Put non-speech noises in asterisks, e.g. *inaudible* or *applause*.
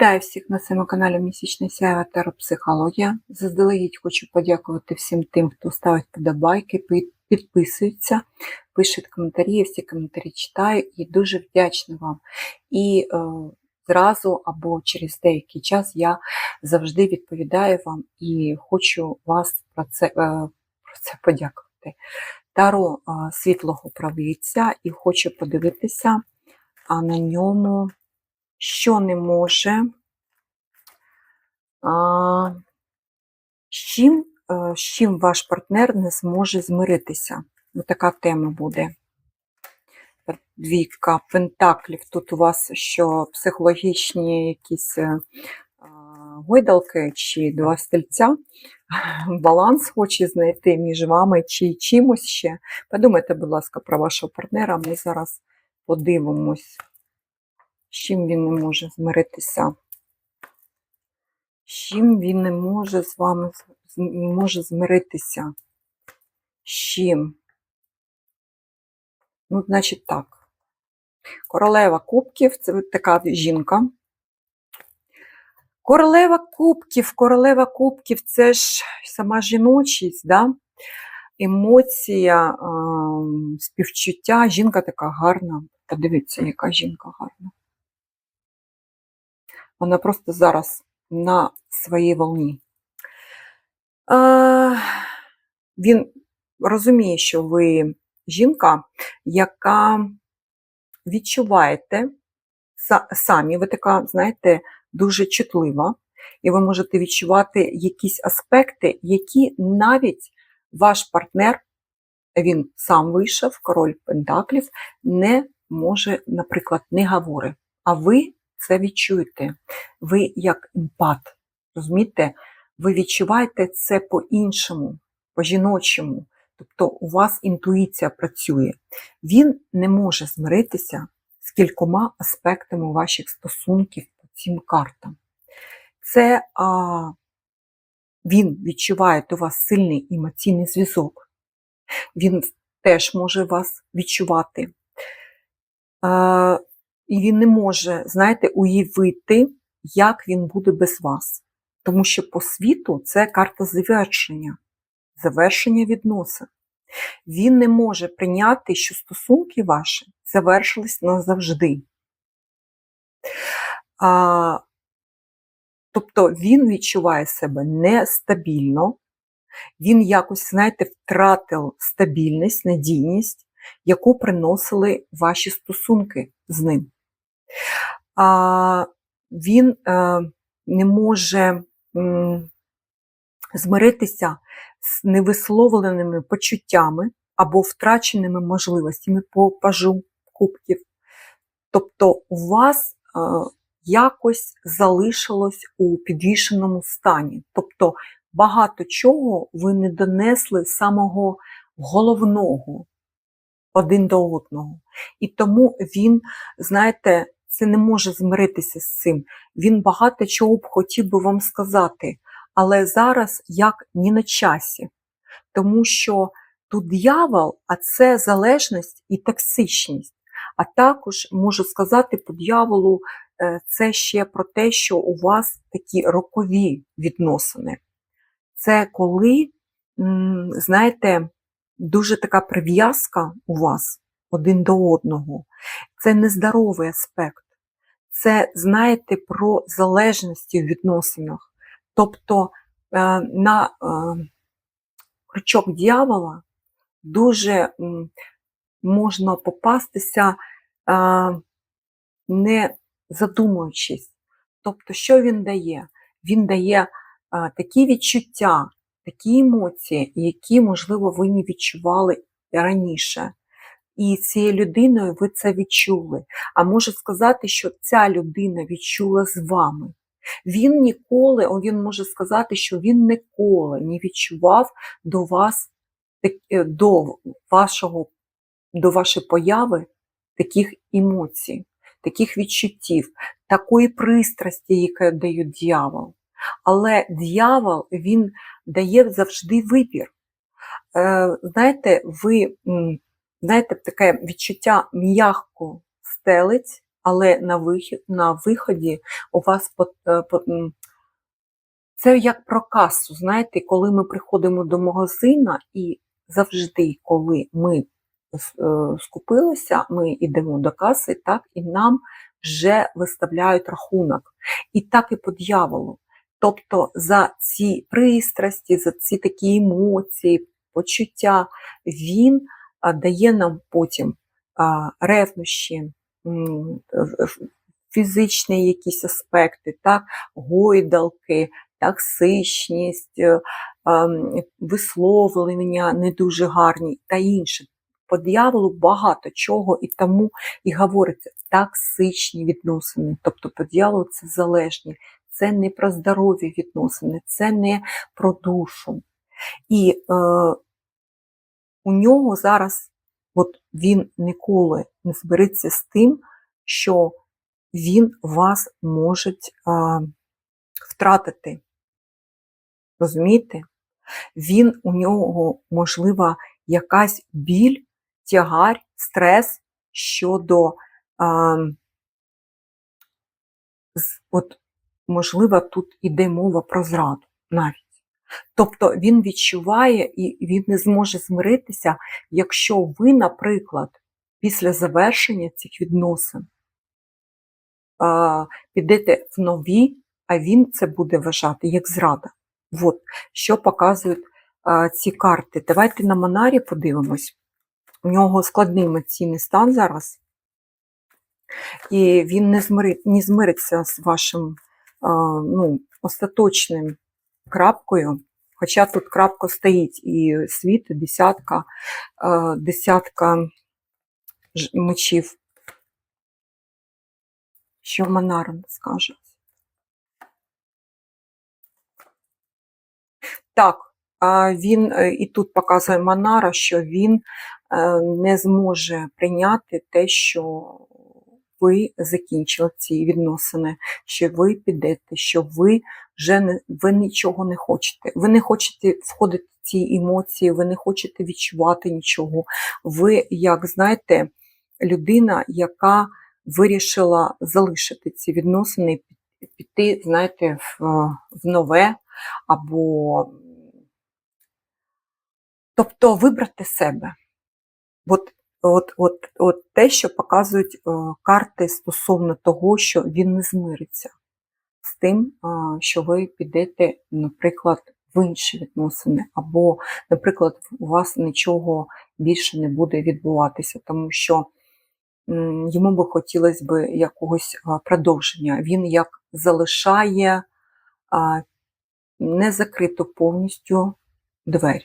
Вітаю всіх на своєму каналі Місячний Сяєва Теропсихологія. Заздалегідь хочу подякувати всім тим, хто ставить подобайки, підписується, пише коментарі, я всі коментарі читаю і дуже вдячна вам. І е, зразу або через деякий час я завжди відповідаю вам і хочу вас про це, е, про це подякувати. Таро е, світлого правиця і хочу подивитися а на ньому що не може, а, з чим, е, з чим ваш партнер не зможе змиритися. Ось така тема буде. Двійка пентаклів. Тут у вас що психологічні якісь е, гойдалки чи два стільця. *laughs* Баланс хоче знайти між вами чи чимось ще. Подумайте, будь ласка, про вашого партнера. Ми зараз подивимось з чим він не може змиритися, з чим він не може з вами не може змиритися. З чим? Ну, значить так. Королева кубків це така жінка. Королева кубків, королева кубків це ж сама жіночість, да? емоція, ем, співчуття. Жінка така гарна. Подивіться, яка жінка гарна. Вона просто зараз на своїй волні. А, він розуміє, що ви жінка, яка відчуваєте самі, ви така, знаєте, дуже чутлива, і ви можете відчувати якісь аспекти, які навіть ваш партнер, він сам вийшов, король Пентаклів, не може, наприклад, не говорить. А ви це відчуєте. Ви як емпат, розумієте? Ви відчуваєте це по-іншому, по-жіночому. Тобто у вас інтуїція працює. Він не може змиритися з кількома аспектами ваших стосунків по цим картам. Це а, він відчуває до вас сильний емоційний зв'язок. Він теж може вас відчувати. А, і він не може, знаєте, уявити, як він буде без вас. Тому що по світу це карта завершення, завершення відносин. Він не може прийняти, що стосунки ваші завершились назавжди. А, тобто він відчуває себе нестабільно, він якось, знаєте, втратив стабільність, надійність, яку приносили ваші стосунки з ним. Він е, не може змиритися з невисловленими почуттями або втраченими можливостями по пажу кубків. Тобто у вас е, якось залишилось у підвішеному стані. Тобто багато чого ви не донесли самого головного один до одного. І тому він, знаєте, це не може змиритися з цим. Він багато чого б хотів би вам сказати, але зараз як ні на часі. Тому що тут диявол, а це залежність і токсичність. А також можу сказати по дьяволу, е, це ще про те, що у вас такі рокові відносини. Це коли, знаєте, дуже така прив'язка у вас один до одного. Це нездоровий аспект. Це, знаєте, про залежності в відносинах. Тобто е, на е, крючок дьявола дуже можна попастися, е, не задумуючись. Тобто, що він дає? Він дає такі відчуття, такі емоції, які, можливо, ви не відчували раніше. І цією людиною ви це відчули. А можу сказати, що ця людина відчула з вами. Він ніколи, він може сказати, що він ніколи не відчував до вас, е, до вашого, до вашої появи таких емоцій, таких відчуттів, такої пристрасті, яку дає дьявол. Але дьявол, він дає завжди вибір. Е, знаєте, ви знаєте, таке відчуття м'яко стелить але на вихід, на виході у вас по, е, по, це як про касу. Знаєте, коли ми приходимо до магазина, і завжди, коли ми е, скупилися, ми йдемо до каси, так, і нам вже виставляють рахунок. І так і по дьяволу. Тобто за ці пристрасті, за ці такі емоції, почуття, він дає нам потім ревнощі, фізичні якісь аспекти, так, гойдалки, токсичність, е, висловлення не дуже гарні та інше. По дияволу багато чого, і тому і говориться токсичні відносини. Тобто по дияволу це залежні, це не про здорові відносини, це не про душу. І е, у нього зараз, от він ніколи не збереться з тим, що він вас може а, втратити. Розумієте? Він у нього, можливо, якась біль, тягар, стрес щодо, а, от, можливо, тут іде мова про зраду навіть. Тобто він відчуває і він не зможе змиритися, якщо ви, наприклад, після завершення цих відносин підете в нові, а він це буде вважати як зрада. От, що показують ці карти. Давайте на Монарі подивимось. У нього складний емоційний стан зараз, і він не, змири, не змириться з вашим ну, остаточним крапкою. Хоча тут крапка стоїть і світ, і десятка, десятка ж- мечів. Що Монарн скаже? Так, він е, і тут показує Монара, що він е, не зможе прийняти те, що ви закінчили ці відносини, що ви підете, що ви вже не, ви нічого не хочете. Ви не хочете входити в ці емоції, ви не хочете відчувати нічого. Ви, як знаєте, людина, яка вирішила залишити ці відносини, піти, знаєте, в, в нове або тобто вибрати себе. От, от, от, от те, що показують е, карти стосовно того, що він не змириться з тим, е, що ви підете, наприклад, в інші відносини, або, наприклад, у вас нічого більше не буде відбуватися, тому що йому би хотілося б якогось продовження. Він як залишає а, не закриту повністю двері.